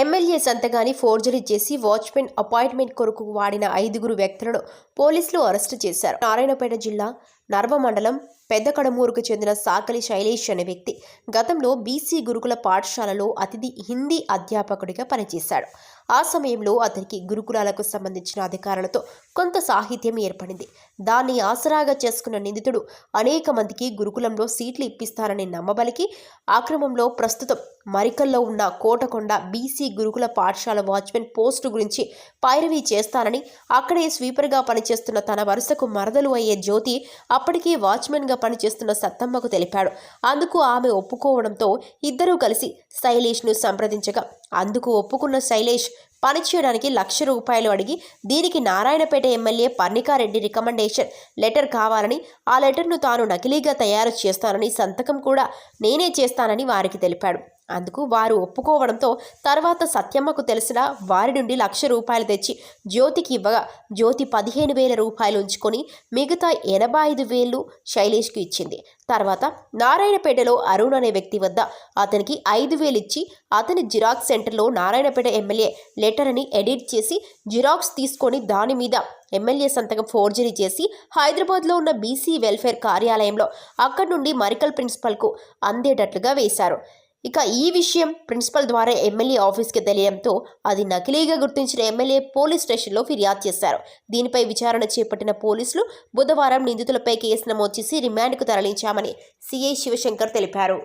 MLA సంతగాని forgery చేసి watchman appointment కొరకు వాడిన ఐదుగురు వ్యక్తులను పోలీసులు అరెస్టు చేశారు. నారాయణపేట జిల్లా నర్వ మండలం పెద్ద కడమూరుకు చెందిన సాకలి శైలేష్ అనే వ్యక్తి గతంలో బీసీ గురుకుల పాఠశాలలో అతిథి హిందీ అధ్యాపకుడిగా పనిచేశాడు. ఆ సమయంలో అతనికి గురుకులాలకు సంబంధించిన అధికారులతో కొంత సాహిత్యం ఏర్పడింది. దాన్ని ఆసరాగా చేసుకున్న నిందితుడు అనేక మందికి గురుకులంలో సీట్లు ఇప్పిస్తారని నమ్మబలికి ఆక్రమంలో ప్రస్తుతం మరికల్లో ఉన్న కోటకొండ బీసీ గురుకుల పాఠశాల వాచ్మెన్ పోస్టు గురించి పైరవీ చేస్తానని అక్కడే స్వీపర్గా పనిచేస్తున్న తన వరుసకు మరదలు అయ్యే జ్యోతి అప్పటికే వాచ్మెన్గా పనిచేస్తున్న సత్తమ్మకు తెలిపాడు. అందుకు ఆమె ఒప్పుకోవడంతో ఇద్దరూ కలిసి శైలేష్ను సంప్రదించగా అందుకు ఒప్పుకున్న శైలేష్ పనిచేయడానికి లక్ష రూపాయలు అడిగి దీనికి Narayanpet MLA Parnika Reddy recommendation letter కావాలని ఆ లెటర్ను తాను నకిలీగా తయారు చేస్తానని సంతకం కూడా నేనే చేస్తానని వారికి తెలిపాడు. అందుకు వారు ఒప్పుకోవడంతో తర్వాత సత్యమ్మకు తెలిసిన వారి నుండి లక్ష రూపాయలు తెచ్చి జ్యోతికి ఇవ్వగా జ్యోతి పదిహేను వేల రూపాయలు ఉంచుకొని మిగతా ఎనభై ఐదు వేలు శైలేష్కి ఇచ్చింది. తర్వాత నారాయణపేటలో అరుణ్ అనే వ్యక్తి వద్ద అతనికి ఐదు వేలు ఇచ్చి అతని జిరాక్స్ సెంటర్లో నారాయణపేట ఎమ్మెల్యే లెటర్ అని ఎడిట్ చేసి జిరాక్స్ తీసుకొని దాని మీద ఎమ్మెల్యే సంతకం ఫోర్జరీ చేసి హైదరాబాద్లో ఉన్న బీసీ వెల్ఫేర్ కార్యాలయంలో అక్కడి నుండి మరికల్ ప్రిన్సిపల్కు అందేటట్లుగా వేశారు. ఇక ఈ విషయం ప్రిన్సిపల్ ద్వారా ఎమ్మెల్యే ఆఫీస్కి తెలియడంతో అది నకిలీగా గుర్తించిన ఎమ్మెల్యే పోలీస్ స్టేషన్లో ఫిర్యాదు చేశారు దీనిపై విచారణ చేపట్టిన పోలీసులు బుధవారం నిందితులపై కేసు నమోదు చేసి రిమాండ్కు తరలించామని సిఐ శివశంకర్ తెలిపారు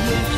Thank you.